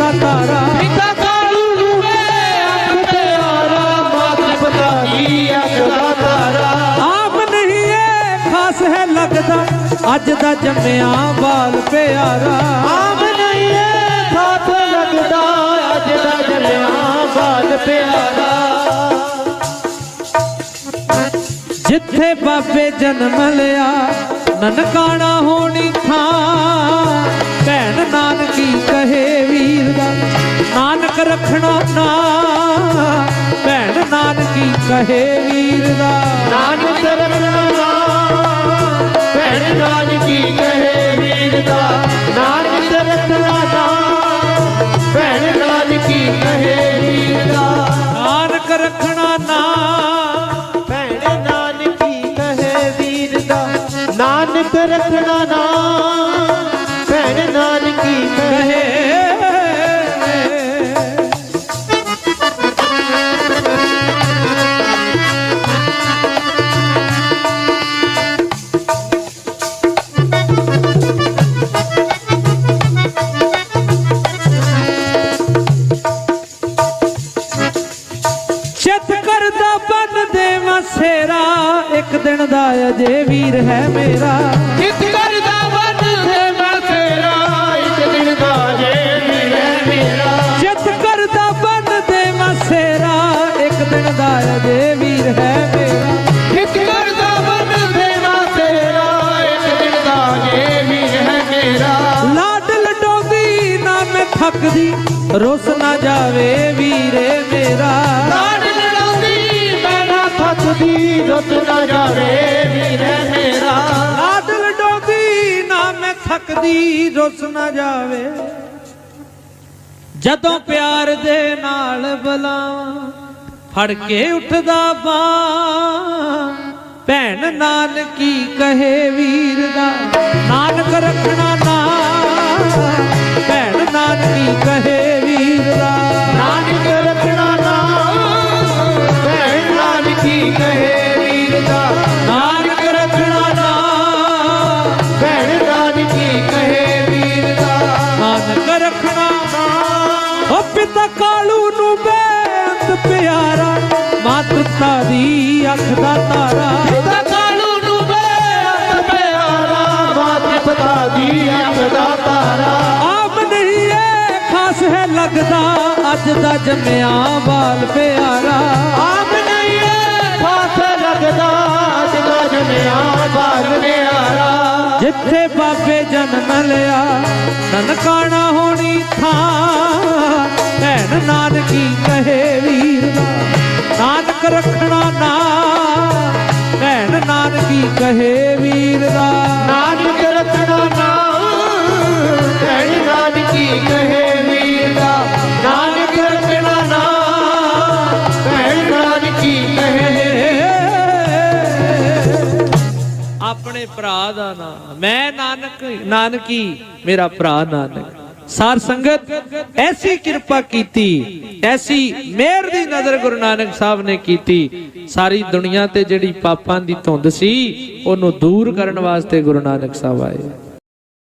ਤਾਰਾ। ਪਿਤਾ ਤਾਰਾ। ਆਪ ਨਹੀਂ ਏ ਖਾਸ ਹੈ ਲੱਗਦਾ। ਅੱਜ ਦਾ ਜੰਮਿਆ ਬਾਲ ਪਿਆਰਾ। ਆਪ ਨਹੀਂ ਏ ਖਾਸ ਲੱਗਦਾ। ਅੱਜ ਦਾ ਜੰਮਿਆ ਬਾਲ ਪਿਆਰਾ। ਜਿੱਥੇ ਬਾਬੇ ਜਨਮ ਲਿਆ ਨਨਕਾਣਾ ਹੋਣੀ ਥਾਂ। ਰੱਖਣਾ ਨਾ। ਭੈਣ ਨਾਨਕੀ ਕਹੇ ਵੀਰ ਦਾ। ਨਾਨਕ ਰਖਣਾ ਨਾਮ ਭੈਣ ਨਾਨਕੀ ਕਹੇ ਵੀਰ ਦਾ। ਨਾਨਕ ਰਖਣਾ ਨਾਮ ਭੈਣ ਨਾਨਕੀ ਕਹੇ ਵੀਰ ਦਾ। ਨਾਨਕ ਰੱਖਣਾ ਨਾ। ਭੈਣ ਨਾਨਕੀ ਕਹੇ ਵੀਰ ਦਾ। ਨਾਨਕ ਰਖਣਾ ਨਾਮ ਚਿੱਤ ਕਰਦਾ ਬੰਨ ਦੇ ਮਸੇਰਾ ਇੱਕ ਦਿਨ ਦਾ ਅਜੇ ਵੀਰ ਹੈ ਮੇਰਾ। ਕਿਤ ਕਰਦਾ ਵਨ ਦੇ ਮੈਂ ਤੇਰਾ ਇੱਕ ਦਿਨ ਦਾ ਜੇ ਵੀਰ ਹੈ ਮੇਰਾ। ਚਿੱਤ ਕਰਦਾ ਬੰਨ ਦੇ ਮਸੇਰਾ ਇੱਕ ਦਿਨ ਦਾ ਅਜੇ ਵੀਰ ਹੈ ਮੇਰਾ। ਕਿਤ ਕਰਦਾ ਵਨ ਦੇ ਮੈਂ ਤੇਰਾ ਇੱਕ ਦਿਨ ਦਾ ਜੇ ਵੀਰ ਹੈ ਮੇਰਾ। ਲਾਡ ਲਡੋਦੀ ਨਾ ਮੈਂ ਥੱਕਦੀ ਰੁੱਸ ਨਾ ਜਾਵੇ ਵੀਰੇ। ਮੈਂ ਰੁੱਸ ਨਾ ਜਾਵੇ। ਜਦੋਂ ਪਿਆਰ ਦੇ ਨਾਲ ਬੁਲਾਵਾਂ ਫੜ ਕੇ ਉੱਠਦਾ ਬਾਂ ਭੈਣ ਨਾਨਕੀ ਕਹੇ ਵੀਰ ਦਾ? ਨਾਨਕ ਰੱਖਣਾ ਪਿਤਾ ਕਾਲੂ ਨੂੰ ਬੇਅੰਤ ਪਿਆਰਾ ਮਾਤ੍ਰਤਾ ਦੀ ਅੱਖ ਦਾ ਤਾਰਾ। ਪਿਤਾ ਕਾਲੂ ਨੂੰ ਬੇਅੰਤ ਪਿਆਰਾ ਮਾਤ ਦੀ ਅੱਖ ਦਾ ਤਾਰਾ। ਆਪ ਨਹੀਂ ਏ ਖਾਸ ਹੈ ਲੱਗਦਾ ਅੱਜ ਦਾ ਜੰਮਿਆ ਬਾਲ ਪਿਆਰਾ। ਆਪ ਨਹੀਂ ਏ ਖਾਸ ਲੱਗਦਾ ਅੱਜ ਦਾ ਜਮਿਆ ਬਾਲ ਪਿਆਰਾ। ਜਿੱਥੇ ਬਾਬੇ ਜਨਮ ਲਿਆ ਨਨਕਾਣਾ ਹੋਣੀ ਥਾਂ। ਨਾਨਕੀ ਕਹੇ ਵੀਰ ਦਾ ਨਾਨਕ ਰੱਖਣਾ ਨਾ। ਭੈਣ ਨਾਨਕੀ ਕਹੇ ਵੀਰ ਦਾ। ਨਾਨਕ ਰੱਖਣਾ ਨਾਮ ਭੈਣ ਨਾਨਕੀ ਕਹੇ ਨਾਨਕ ਰੱਖਣਾ ਨਾਮ ਭੈਣ ਨਾਨਕੀ ਕਹੇ। ਆਪਣੇ ਭਰਾ ਦਾ ਨਾਮ ਮੈਂ ਨਾਨਕ ਨਾਨਕੀ ਮੇਰਾ ਭਰਾ ਨਾਨਕ। ਸਾਰ ਸੰਗਤ, ਐਸੀ ਕਿਰਪਾ ਕੀਤੀ, ਐਸੀ ਮਿਹਰ ਦੀ ਨਜ਼ਰ ਗੁਰੂ ਨਾਨਕ ਸਾਹਿਬ ਨੇ ਕੀਤੀ। ਸਾਰੀ ਦੁਨੀਆ ਤੇ ਜਿਹੜੀ ਪਾਪਾਂ ਦੀ ਧੁੰਦ ਸੀ, ਉਹਨੂੰ ਦੂਰ ਕਰਨ ਵਾਸਤੇ ਗੁਰੂ ਨਾਨਕ ਸਾਹਿਬ ਆਏ।